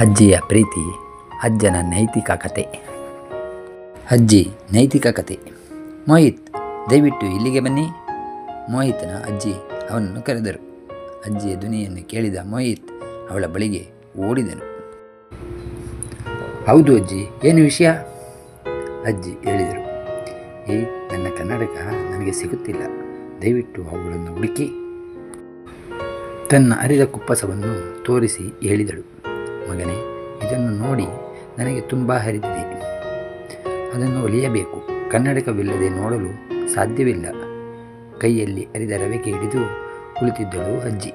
ಅಜ್ಜಿಯ ಪ್ರೀತಿ, ಅಜ್ಜನ ನೈತಿಕ ಕತೆ. ಅಜ್ಜಿ ನೈತಿಕ ಕತೆ. ಮೋಹಿತ್, ದಯವಿಟ್ಟು ಇಲ್ಲಿಗೆ ಬನ್ನಿ. ಮೋಹಿತ್ನ ಅಜ್ಜಿ ಅವನನ್ನು ಕರೆದರು. ಅಜ್ಜಿಯ ಧ್ವನಿಯನ್ನು ಕೇಳಿದ ಮೋಹಿತ್ ಅವಳ ಬಳಿಗೆ ಓಡಿದನು. ಹೌದು ಅಜ್ಜಿ, ಏನು ವಿಷಯ? ಅಜ್ಜಿ ಹೇಳಿದರು. ಏ ನನ್ನ ಕನ್ನಡಕ ನನಗೆ ಸಿಗುತ್ತಿಲ್ಲ. ದಯವಿಟ್ಟು ಅವುಗಳನ್ನು ಹುಡುಕಿ. ತನ್ನ ಅರಿದ ಕುಪ್ಪಸವನ್ನು ತೋರಿಸಿ ಹೇಳಿದಳು. ಮಗನೇ ಇದನ್ನು ನೋಡಿ ನನಗೆ ತುಂಬ ಹರಿದಿದೆ. ಅದನ್ನು ಒಲಿಯಬೇಕು. ಕನ್ನಡಕವಿಲ್ಲದೆ ನೋಡಲು ಸಾಧ್ಯವಿಲ್ಲ. ಕೈಯಲ್ಲಿ ಅರಿದ ರವಿಕೆ ಹಿಡಿದು ಕುಳಿತಿದ್ದಳು ಅಜ್ಜಿ.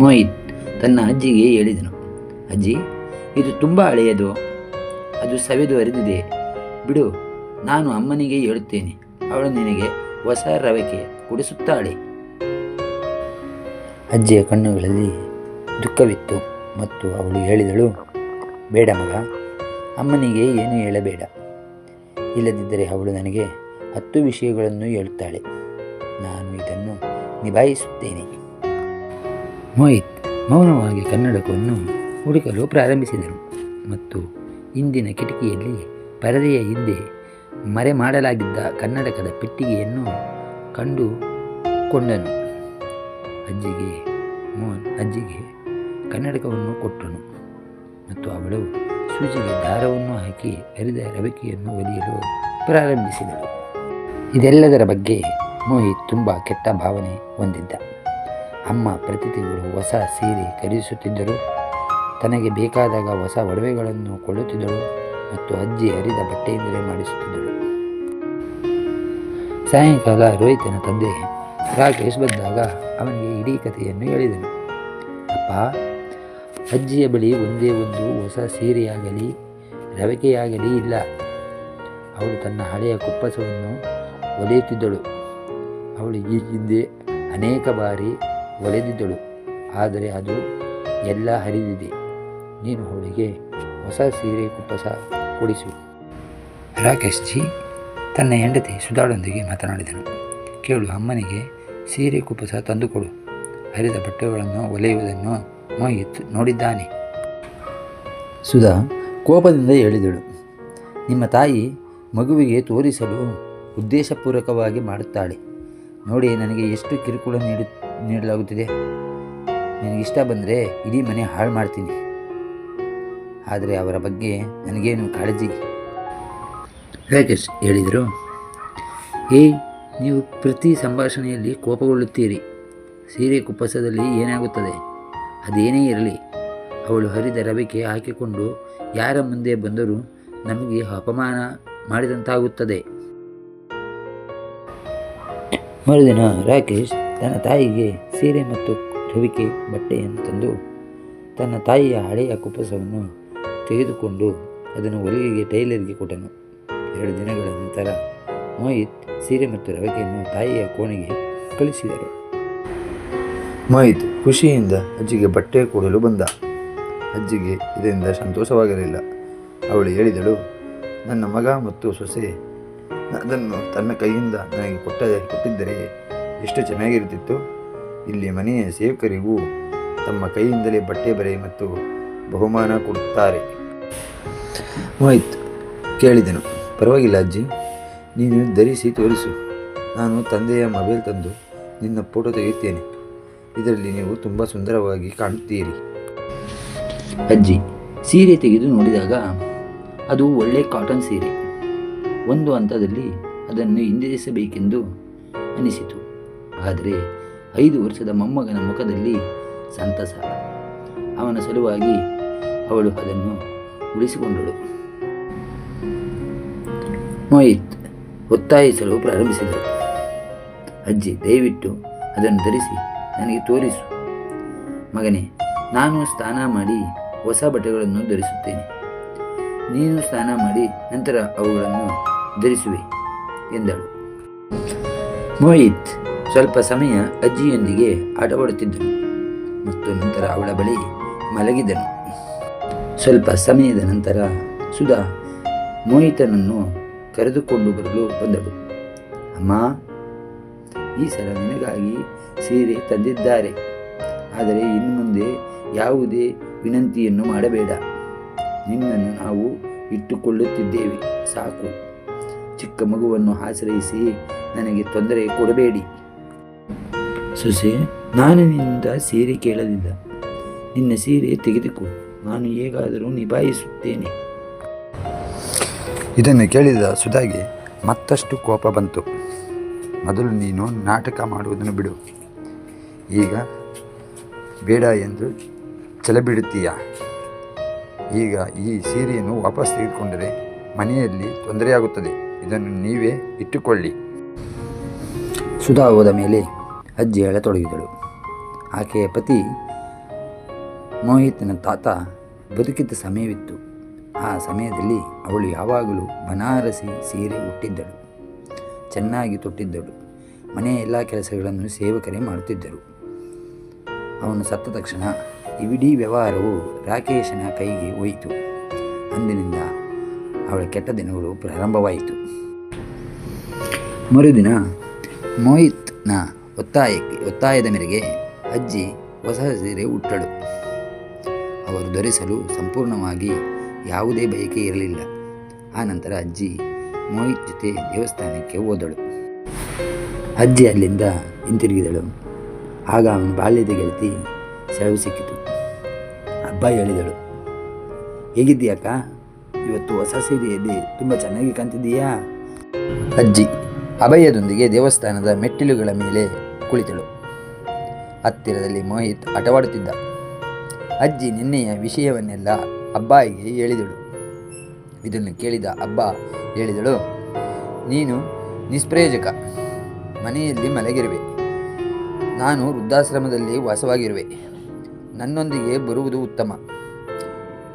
ಮೋಹಿತ್ ತನ್ನ ಅಜ್ಜಿಗೆ ಹೇಳಿದನು. ಅಜ್ಜಿ ಇದು ತುಂಬ ಹಳೆಯದು. ಅದು ಸವೆದು ಹರಿದಿದೆ. ಬಿಡು ನಾನು ಅಮ್ಮನಿಗೆ ಹೇಳುತ್ತೇನೆ. ಅವಳು ನಿನಗೆ ಹೊಸ ರವಿಕೆ ಕುಡಿಸುತ್ತಾಳೆ. ಅಜ್ಜಿಯ ಕಣ್ಣುಗಳಲ್ಲಿ ದುಃಖವಿತ್ತು. ಮತ್ತು ಅವಳು ಹೇಳಿದಳು, ಬೇಡ ಮಗ, ಅಮ್ಮನಿಗೆ ಏನೂ ಹೇಳಬೇಡ. ಇಲ್ಲದಿದ್ದರೆ ಅವಳು ನನಗೆ ಹತ್ತು ವಿಷಯಗಳನ್ನು ಹೇಳುತ್ತಾಳೆ ನಾನು ಇದನ್ನು ನಿಭಾಯಿಸುತ್ತೇನೆ. ಮೋಹಿತ್ ಮೌನವಾಗಿ ಕನ್ನಡಕವನ್ನು ಹುಡುಕಲು ಪ್ರಾರಂಭಿಸಿದರು ಮತ್ತು ಇಂದಿನ ಕಿಟಕಿಯಲ್ಲಿ ಪರದೆಯ ಹಿಂದೆ ಮರೆ ಮಾಡಲಾಗಿದ್ದ ಕನ್ನಡಕದ ಪೆಟ್ಟಿಗೆಯನ್ನು ಕಂಡುಕೊಂಡನು. ಅಜ್ಜಿಗೆ ಮೋಹನ್, ಅಜ್ಜಿಗೆ ಕನ್ನಡಕವನ್ನು ಕೊಟ್ಟನು. ಮತ್ತು ಅವಳು ಸೂಜಿಗೆ ದಾರವನ್ನು ಹಾಕಿ ಹರಿದ ರವಿಕೆಯನ್ನು ಒಲಿಯಲು ಪ್ರಾರಂಭಿಸಿದಳು. ಇದೆಲ್ಲದರ ಬಗ್ಗೆ ಮೋಹಿತ್ ತುಂಬ ಕೆಟ್ಟ ಭಾವನೆ ಹೊಂದಿದ್ದ. ಅಮ್ಮ ಪ್ರತಿ ತಿಂಗಳು ಹೊಸ ಸೀರೆ ಖರೀದಿಸುತ್ತಿದ್ದರು. ತನಗೆ ಬೇಕಾದಾಗ ಹೊಸ ಒಡವೆಗಳನ್ನು ಕೊಳ್ಳುತ್ತಿದ್ದಳು ಮತ್ತು ಅಜ್ಜಿ ಹರಿದ ಬಟ್ಟೆಯಿಂದಲೇ ಮಾಡಿಸುತ್ತಿದ್ದಳು. ಸಾಯಂಕಾಲ ರೋಹಿತನ ತಂದೆ ರಾಕೇಶ್ ಬಂದಾಗ ಅವನಿಗೆ ಇಡೀ ಕಥೆಯನ್ನು ಹೇಳಿದನು. ಅಪ್ಪ ಅಜ್ಜಿಯ ಬಳಿ ಒಂದೇ ಒಂದು ಹೊಸ ಸೀರೆಯಾಗಲಿ, ರವಿಕೆಯಾಗಲಿ ಇಲ್ಲ. ಅವಳು ತನ್ನ ಹಳೆಯ ಕುಪ್ಪಸವನ್ನು ಒಲೆಯುತ್ತಿದ್ದಳು. ಅವಳು ಈ ಹಿಂದೆ ಅನೇಕ ಬಾರಿ ಒಲೆದಿದ್ದಳು, ಆದರೆ ಅದು ಎಲ್ಲ ಹರಿದಿದೆ. ನೀನು ಅವಳಿಗೆ ಹೊಸ ಸೀರೆ ಕುಪ್ಪಸ ಕೊಡಿಸು. ರಾಕೇಶ್ ಜಿ ತನ್ನ ಹೆಂಡತಿ ಸುಧಾಳೊಂದಿಗೆ ಮಾತನಾಡಿದನು ಕೇಳು, ಅಮ್ಮನಿಗೆ ಸೀರೆ ಕುಪ್ಪಸ ತಂದುಕೊಡು. ಹರಿದ ಬಟ್ಟೆಗಳನ್ನು ಒಲೆಯುವುದನ್ನು ಮೋಹಿತ್ ನೋಡಿದ್ದಾನೆ. ಸುಧಾ ಕೋಪದಿಂದ ಹೇಳಿದಳು, ನಿಮ್ಮ ತಾಯಿ ಮಗುವಿಗೆ ತೋರಿಸಲು ಉದ್ದೇಶಪೂರ್ವಕವಾಗಿ ಮಾಡುತ್ತಾಳೆ. ನೋಡಿ, ನನಗೆ ಎಷ್ಟು ಕಿರುಕುಳ ನೀಡು, ನೀಡಲಾಗುತ್ತಿದೆ. ನಿನಗಿಷ್ಟ ಬಂದರೆ ಇಡೀ ಮನೆ ಹಾಳು ಮಾಡ್ತೀನಿ. ಆದರೆ ಅವರ ಬಗ್ಗೆ ನನಗೇನು ಕಾಳಜಿ? ರಾಕೇಶ್ ಹೇಳಿದರು ಏಯ್ ನೀವು ಪ್ರತಿ ಸಂಭಾಷಣೆಯಲ್ಲಿ ಕೋಪಗೊಳ್ಳುತ್ತೀರಿ. ಸೀರೆ ಕುಪ್ಪಸದಲ್ಲಿ ಏನಾಗುತ್ತದೆ? ಅದೇನೇ ಇರಲಿ, ಅವಳು ಹರಿದ ರವಿಕೆ ಹಾಕಿಕೊಂಡು ಯಾರ ಮುಂದೆ ಬಂದರೂ ನಮಗೆ ಅಪಮಾನ ಮಾಡಿದಂತಾಗುತ್ತದೆ. ಮರುದಿನ ರಾಕೇಶ್ ತನ್ನ ತಾಯಿಗೆ ಸೀರೆ ಮತ್ತು ರವಿಕೆ ಬಟ್ಟೆಯನ್ನು ತಂದು, ತನ್ನ ತಾಯಿಯ ಹಳೆಯ ಕುಪ್ಪಸವನ್ನು ತೆಗೆದುಕೊಂಡು ಅದನ್ನು ಹೊಲಿಗೆಗೆ ಟೈಲರ್ಗೆ ಕೊಟ್ಟನು. ಎರಡು ದಿನಗಳ ನಂತರ ಮೋಹಿತ್ ಸೀರೆ ಮತ್ತು ರವಿಕೆಯನ್ನು ತಾಯಿಯ ಕೋಣೆಗೆ ಕಳಿಸಿದರು ಮೋಹಿತ್ ಖುಷಿಯಿಂದ ಅಜ್ಜಿಗೆ ಬಟ್ಟೆ ಕೊಡಲು ಬಂದ. ಅಜ್ಜಿಗೆ ಇದರಿಂದ ಸಂತೋಷವಾಗಿರಲಿಲ್ಲ. ಅವಳು ಹೇಳಿದಳು, ನನ್ನ ಮಗ ಮತ್ತು ಸೊಸೆ, ಅದನ್ನು ತನ್ನ ಕೈಯಿಂದ ನನಗೆ ಕೊಟ್ಟ, ಕೊಟ್ಟಿದ್ದರೆ ಎಷ್ಟು ಚೆನ್ನಾಗಿರುತ್ತಿತ್ತು. ಇಲ್ಲಿ ಮನೆಯ ಸೇವಕರಿಗೂ ತಮ್ಮ ಕೈಯಿಂದಲೇ ಬಟ್ಟೆ ಬರೆ ಮತ್ತು ಬಹುಮಾನ ಕೊಡುತ್ತಾರೆ. ಮಾಯಿತು ಕೇಳಿದನು, ಪರವಾಗಿಲ್ಲ ಅಜ್ಜಿ, ನೀನು ಧರಿಸಿ ತೋರಿಸು. ನಾನು ತಂದೆಯ ಮೊಬೈಲ್ ತಂದು ನಿನ್ನ ಫೋಟೋ ತೆಗೆಯುತ್ತೇನೆ. ಇದರಲ್ಲಿ ನೀವು ತುಂಬ ಸುಂದರವಾಗಿ ಕಾಣುತ್ತೀರಿ. ಅಜ್ಜಿ, ಸೀರೆ ತೆಗೆದು ನೋಡಿದಾಗ ಅದು ಒಳ್ಳೆ ಕಾಟನ್ ಸೀರೆ. ಒಂದು ಹಂತದಲ್ಲಿ ಅದನ್ನು ಹಿಂದಿರಿಸಬೇಕೆಂದು ಅನಿಸಿತು. ಆದರೆ ಐದು ವರ್ಷದ ಮೊಮ್ಮಗನ ಮುಖದಲ್ಲಿ ಸಂತಸ. ಅವನ ಸಲುವಾಗಿ ಅವಳು ಅದನ್ನು ಉಳಿಸಿಕೊಂಡಳು. ಮೋಹಿತ್ ಒತ್ತಾಯಿಸಲು ಪ್ರಾರಂಭಿಸಿದರು. ಅಜ್ಜಿ, ದಯವಿಟ್ಟು ಅದನ್ನು ಧರಿಸಿ. ನನಗೆ ತೋರಿಸು. ಮಗನೇ, ನಾನು ಸ್ನಾನ ಮಾಡಿ ಹೊಸ ಬಟ್ಟೆಗಳನ್ನು ಧರಿಸುತ್ತೇನೆ. ನೀನು ಸ್ನಾನ ಮಾಡಿ ನಂತರ ಅವುಗಳನ್ನು ಧರಿಸುವೆ, ಎಂದಳು. ಮೋಹಿತ್ ಸ್ವಲ್ಪ ಸಮಯ ಅಜ್ಜಿಯೊಂದಿಗೆ ಆಟವಾಡುತ್ತಿದ್ದನು ಮತ್ತು ನಂತರ ಅವಳ ಬಳಿ ಮಲಗಿದನು. ಸ್ವಲ್ಪ ಸಮಯದ ನಂತರ ಸುಧಾ ಮೋಹಿತನನ್ನು ಕರೆದುಕೊಂಡು ಬರಲು ಬಂದಳು. ಅಮ್ಮ, ಈ ಸಲ ನಿನಗಾಗಿ ಸೀರೆ ತಂದಿದ್ದಾರೆ. ಆದರೆ ಇನ್ನು ಮುಂದೆ ಯಾವುದೇ ವಿನಂತಿಯನ್ನು ಮಾಡಬೇಡ. ನಿನ್ನನ್ನು ನಾವು ಇಟ್ಟುಕೊಳ್ಳುತ್ತಿದ್ದೇವೆ. ಸಾಕು. ಚಿಕ್ಕ ಮಗುವನ್ನು ಆಶ್ರಯಿಸಿ ನನಗೆ ತೊಂದರೆ ಕೊಡಬೇಡಿ. ಸೊಸೆ, ನಾನು ನಿನ್ನಿಂದ ಸೀರೆ ಕೇಳಲಿಲ್ಲ. ನಿನ್ನ ಸೀರೆ ತೆಗೆದುಕೋ. ನಾನು ಹೇಗಾದರೂ ನಿಭಾಯಿಸುತ್ತೇನೆ. ಇದನ್ನು ಕೇಳಿದ ಸುಧಾಗೆ ಮತ್ತಷ್ಟು ಕೋಪ ಬಂತು. ಮೊದಲು ನೀನು ನಾಟಕ ಮಾಡುವುದನ್ನು ಬಿಡು. ಈಗ ಬೇಡ ಎಂದು ಚಲಬಿಡುತ್ತೀಯ? ಈಗ ಈ ಸೀರೆಯನ್ನು ವಾಪಸ್ ತೆಗೆದುಕೊಂಡರೆ ಮನೆಯಲ್ಲಿ ತೊಂದರೆಯಾಗುತ್ತದೆ. ಇದನ್ನು ನೀವೇ ಇಟ್ಟುಕೊಳ್ಳಿ. ಸುಧಾ ಹೋದ ಮೇಲೆ ಅಜ್ಜಿ ಹೇಳತೊಡಗಿದಳು. ಆಕೆಯ ಪತಿ ಮೋಹಿತನ ತಾತ ಬದುಕಿದ್ದ ಸಮಯವಿತ್ತು. ಆ ಸಮಯದಲ್ಲಿ ಅವಳು ಯಾವಾಗಲೂ ಬನಾರಸಿ ಸೀರೆ ಹುಟ್ಟಿದ್ದಳು ಚೆನ್ನಾಗಿ ತೊಟ್ಟಿದ್ದಳು. ಮನೆಯ ಎಲ್ಲ ಕೆಲಸಗಳನ್ನು ಸೇವಕರೇ ಮಾಡುತ್ತಿದ್ದರು. ಅವನು ಸತ್ತ ತಕ್ಷಣ ಇವಿಡೀ ವ್ಯವಹಾರವು ರಾಕೇಶನ ಕೈಗೆ ಹೋಯಿತು. ಅಂದಿನಿಂದ ಅವಳ ಕೆಟ್ಟ ದಿನಗಳು ಪ್ರಾರಂಭವಾಯಿತು. ಮರುದಿನ ಮೋಹಿತ್ನ ಒತ್ತಾಯಕ್ಕೆ, ಒತ್ತಾಯದ ಮೇರೆಗೆ ಅಜ್ಜಿ ಹೊಸ ಸೀರೆ ಉಟ್ಟಳು. ಅವರು ಧರಿಸಲು ಸಂಪೂರ್ಣವಾಗಿ ಯಾವುದೇ ಬಯಕೆ ಇರಲಿಲ್ಲ. ಆ ನಂತರ ಅಜ್ಜಿ ಮೋಹಿತ್ ಜೊತೆ ದೇವಸ್ಥಾನಕ್ಕೆ ಹೋದಳು. ಅಜ್ಜಿ ಅಲ್ಲಿಂದ ಹಿಂತಿರುಗಿದಳು. ಆಗ ಅವನ ಬಾಲ್ಯದ ಗೆಳತಿ ಸೆಳವು ಸಿಕ್ಕಿತು. ಹಬ್ಬ ಹೇಳಿದಳು, ಹೇಗಿದ್ದೀಯಕ್ಕ? ಇವತ್ತು ಹೊಸ ಸೀರೆಯಲ್ಲಿ ತುಂಬ ಚೆನ್ನಾಗಿ ಕಾಣ್ತಿದ್ದೀಯಾ? ಅಜ್ಜಿ ಅಭಯದೊಂದಿಗೆ ದೇವಸ್ಥಾನದ ಮೆಟ್ಟಿಲುಗಳ ಮೇಲೆ ಕುಳಿತಳು. ಹತ್ತಿರದಲ್ಲಿ ಮೋಹಿತ್ ಆಟವಾಡುತ್ತಿದ್ದ ಅಜ್ಜಿ ನಿನ್ನೆಯ ವಿಷಯವನ್ನೆಲ್ಲ ಅಬ್ಬಾಯಿಗೆ ಹೇಳಿದಳು. ಇದನ್ನು ಕೇಳಿದ ಅಬ್ಬ ಹೇಳಿದಳು, ನೀನು ನಿಷ್ಪ್ರಯೋಜಕ, ಮನೆಯಲ್ಲಿ ಮಲಗಿರುವೆ. ನಾನು ವೃದ್ಧಾಶ್ರಮದಲ್ಲಿ ವಾಸವಾಗಿರುವೆ. ನನ್ನೊಂದಿಗೆ ಬರುವುದು ಉತ್ತಮ.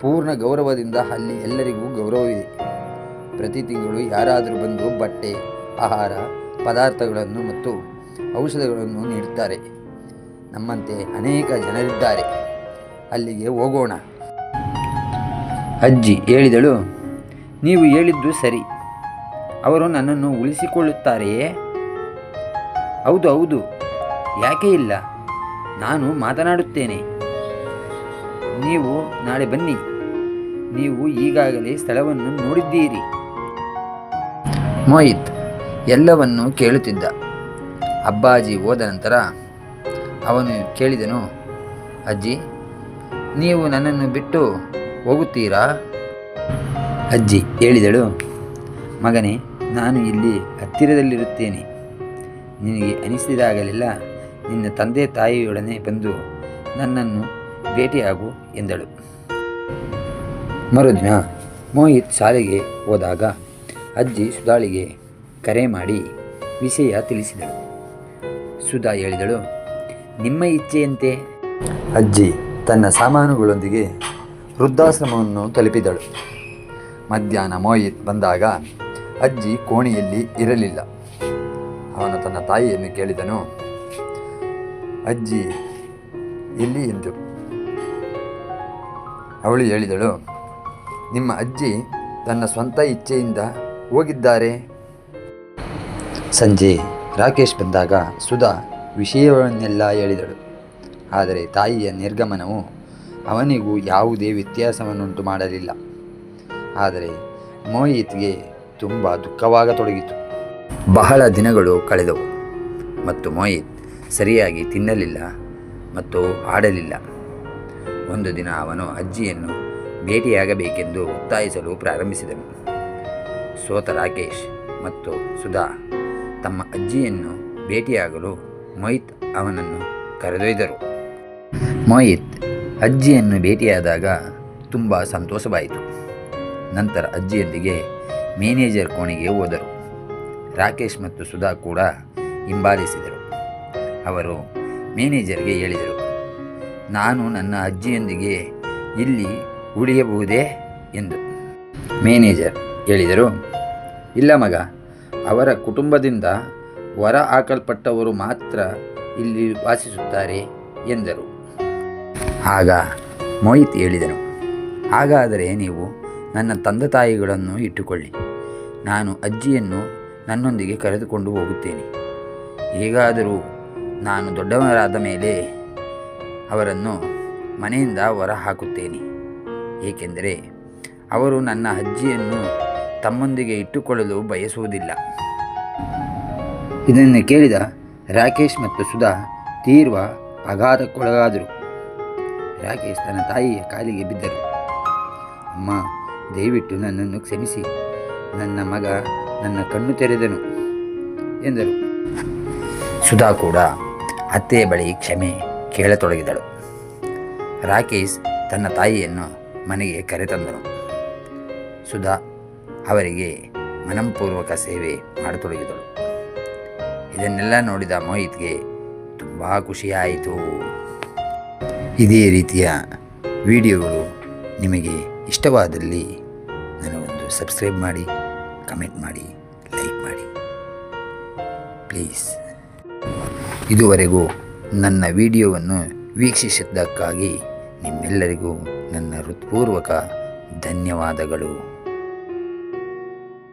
ಪೂರ್ಣ ಗೌರವದಿಂದ ಅಲ್ಲಿ ಎಲ್ಲರಿಗೂ ಗೌರವವಿದೆ. ಪ್ರತಿ ತಿಂಗಳು ಯಾರಾದರೂ ಬಂದು ಬಟ್ಟೆ, ಆಹಾರ, ಪದಾರ್ಥಗಳನ್ನು ಮತ್ತು ಔಷಧಗಳನ್ನು ನೀಡುತ್ತಾರೆ. ನಮ್ಮಂತೆ ಅನೇಕ ಜನರಿದ್ದಾರೆ. ಅಲ್ಲಿಗೆ ಹೋಗೋಣ. ಅಜ್ಜಿ ಹೇಳಿದಳು, ನೀವು ಹೇಳಿದ್ದು ಸರಿ. ಅವರು ನನ್ನನ್ನು ಉಳಿಸಿಕೊಳ್ಳುತ್ತಾರೆಯೇ? ಹೌದು ಹೌದು. ಯಾಕೆ ಇಲ್ಲ? ನಾನು ಮಾತನಾಡುತ್ತೇನೆ. ನೀವು ನಾಳೆ ಬನ್ನಿ. ನೀವು ಈಗಾಗಲೇ ಸ್ಥಳವನ್ನು ನೋಡಿದ್ದೀರಿ. ಮೋಹಿತ್ ಎಲ್ಲವನ್ನು ಕೇಳುತ್ತಿದ್ದ. ಅಬ್ಬಾಜಿ ಹೋದ ನಂತರ ಅವನು ಕೇಳಿದನು, ಅಜ್ಜಿ, ನೀವು ನನ್ನನ್ನು ಬಿಟ್ಟು ಹೋಗುತ್ತೀರಾ? ಅಜ್ಜಿ ಹೇಳಿದಳು, ಮಗನೇ, ನಾನು ಇಲ್ಲಿ ಹತ್ತಿರದಲ್ಲಿರುತ್ತೇನೆ. ನಿನಗೆ ಅನಿಸಿದಾಗಲೆಲ್ಲ ನಿನ್ನ ತಂದೆ ತಾಯಿಯೊಡನೆ ಬಂದು ನನ್ನನ್ನು ಭೇಟಿಯಾಗು ಎಂದಳು. ಮರುದಿನ ಮೋಹಿತ್ ಶಾಲೆಗೆ ಹೋದಾಗ ಅಜ್ಜಿ ಸುಧಾಳಿಗೆ ಕರೆ ಮಾಡಿ ವಿಷಯ ತಿಳಿಸಿದಳು. ಸುಧಾ ಹೇಳಿದಳು, ನಿಮ್ಮ ಇಚ್ಛೆಯಂತೆ. ಅಜ್ಜಿ ತನ್ನ ಸಾಮಾನುಗಳೊಂದಿಗೆ ವೃದ್ಧಾಶ್ರಮವನ್ನು ತಲುಪಿದಳು. ಮಧ್ಯಾಹ್ನ ಮೋಹಿತ್ ಬಂದಾಗ ಅಜ್ಜಿ ಕೋಣೆಯಲ್ಲಿ ಇರಲಿಲ್ಲ. ಅವನು ತನ್ನ ತಾಯಿಯನ್ನು ಕೇಳಿದನು ಅಜ್ಜಿ ಎಲ್ಲಿ ಎಂದು ಅವಳು ಹೇಳಿದಳು, ನಿಮ್ಮ ಅಜ್ಜಿ ತನ್ನ ಸ್ವಂತ ಇಚ್ಛೆಯಿಂದ ಹೋಗಿದ್ದಾರೆ. ಸಂಜೆ ರಾಕೇಶ್ ಬಂದಾಗ ಸುಧಾ ವಿಷಯವನ್ನೆಲ್ಲ ಹೇಳಿದಳು. ಆದರೆ ತಾಯಿಯ ನಿರ್ಗಮನವು ಅವನಿಗೂ ಯಾವುದೇ ವ್ಯತ್ಯಾಸವನ್ನುಂಟು ಮಾಡಲಿಲ್ಲ. ಆದರೆ ಮೋಹಿತ್ಗೆ ತುಂಬ ದುಃಖವಾಗತೊಡಗಿತು. ಬಹಳ ದಿನಗಳು ಕಳೆದವು ಮತ್ತು ಮೋಹಿತ್ ಸರಿಯಾಗಿ ತಿನ್ನಲಿಲ್ಲ ಮತ್ತು ಆಡಲಿಲ್ಲ. ಒಂದು ದಿನ ಅವನು ಅಜ್ಜಿಯನ್ನು ಭೇಟಿಯಾಗಬೇಕೆಂದು ಒತ್ತಾಯಿಸಲು ಪ್ರಾರಂಭಿಸಿದನು. ಸೋತ ರಾಕೇಶ್ ಮತ್ತು ಸುಧಾ ತಮ್ಮ ಅಜ್ಜಿಯನ್ನು ಭೇಟಿಯಾಗಲು ಮೊಹಿತ್ ಅವನನ್ನು ಕರೆದೊಯ್ದರು. ಮೊಹಿತ್ ಅಜ್ಜಿಯನ್ನು ಭೇಟಿಯಾದಾಗ ತುಂಬ ಸಂತೋಷವಾಯಿತು. ನಂತರ ಅಜ್ಜಿಯೊಂದಿಗೆ ಮ್ಯಾನೇಜರ್ ಕೋಣೆಗೆ ಹೋದರು. ರಾಕೇಶ್ ಮತ್ತು ಸುಧಾ ಕೂಡ ಹಿಂಬಾಲಿಸಿದರು. ಅವರು ಮ್ಯಾನೇಜರ್ಗೆ ಹೇಳಿದರು. ನಾನು ನನ್ನ ಅಜ್ಜಿಯೊಂದಿಗೆ ಇಲ್ಲಿ ಉಳಿಯಬಹುದೇ ಎಂದು. ಮ್ಯಾನೇಜರ್ ಹೇಳಿದರು, ಇಲ್ಲ ಮಗ, ಅವರ ಕುಟುಂಬದಿಂದ ಹೊರ ಹಾಕಲ್ಪಟ್ಟವರು ಮಾತ್ರ ಇಲ್ಲಿ ವಾಸಿಸುತ್ತಾರೆ ಎಂದರು. ಆಗ ಮೋಹಿತ್ ಹೇಳಿದನು, ಹಾಗಾದರೆ ನೀವು ನನ್ನ ತಂದೆ ತಾಯಿಗಳನ್ನು ಇಟ್ಟುಕೊಳ್ಳಿ. ನಾನು ಅಜ್ಜಿಯನ್ನು ನನ್ನೊಂದಿಗೆ ಕರೆದುಕೊಂಡು ಹೋಗುತ್ತೇನೆ. ಹೇಗಾದರೂ ನಾನು ದೊಡ್ಡವರಾದ ಮೇಲೆ ಅವರನ್ನು ಮನೆಯಿಂದ ಹೊರ ಹಾಕುತ್ತೇನೆ ಏಕೆಂದರೆ ಅವರು ನನ್ನ ಅಜ್ಜಿಯನ್ನು ತಮ್ಮೊಂದಿಗೆ ಇಟ್ಟುಕೊಳ್ಳಲು ಬಯಸುವುದಿಲ್ಲ. ಇದನ್ನು ಕೇಳಿದ ರಾಕೇಶ್ ಮತ್ತು ಸುಧಾ ತೀರ್ವ ಆಘಾತಕ್ಕೊಳಗಾದರು. ರಾಕೇಶ್ ತನ್ನ ತಾಯಿಯ ಕಾಲಿಗೆ ಬಿದ್ದರು. ಅಮ್ಮ, ದಯವಿಟ್ಟು ನನ್ನನ್ನು ಕ್ಷಮಿಸಿ. ನನ್ನ ಮಗ ನನ್ನ ಕಣ್ಣು ತೆರೆದನು ಎಂದರು. ಸುಧಾ ಕೂಡ ಅತ್ತೆಯ ಬಳಿ ಕ್ಷಮೆ ಕೇಳತೊಡಗಿದಳು. ರಾಕೇಶ್ ತನ್ನ ತಾಯಿಯನ್ನು ಮನೆಗೆ ಕರೆತಂದರು ಸುಧಾ ಅವರಿಗೆ ಮನಂಪೂರ್ವಕ ಸೇವೆ ಮಾಡತೊಡಗಿದಳು. ಇದನ್ನೆಲ್ಲ ನೋಡಿದ ಮೋಹಿತ್ಗೆ ತುಂಬ ಖುಷಿಯಾಯಿತು. ಇದೇ ರೀತಿಯ ವಿಡಿಯೋಗಳು ನಿಮಗೆ ಇಷ್ಟವಾದಲ್ಲಿ ನನಗೊಂದು ಸಬ್ಸ್ಕ್ರೈಬ್ ಮಾಡಿ, ಕಮೆಂಟ್ ಮಾಡಿ, ಲೈಕ್ ಮಾಡಿ. ಪ್ಲೀಸ್. ಇದುವರೆಗೂ ನನ್ನ ವಿಡಿಯೋವನ್ನು ವೀಕ್ಷಿಸಿದ್ದಕ್ಕಾಗಿ ನಿಮ್ಮೆಲ್ಲರಿಗೂ ನನ್ನ ಹೃತ್ಪೂರ್ವಕ ಧನ್ಯವಾದಗಳು.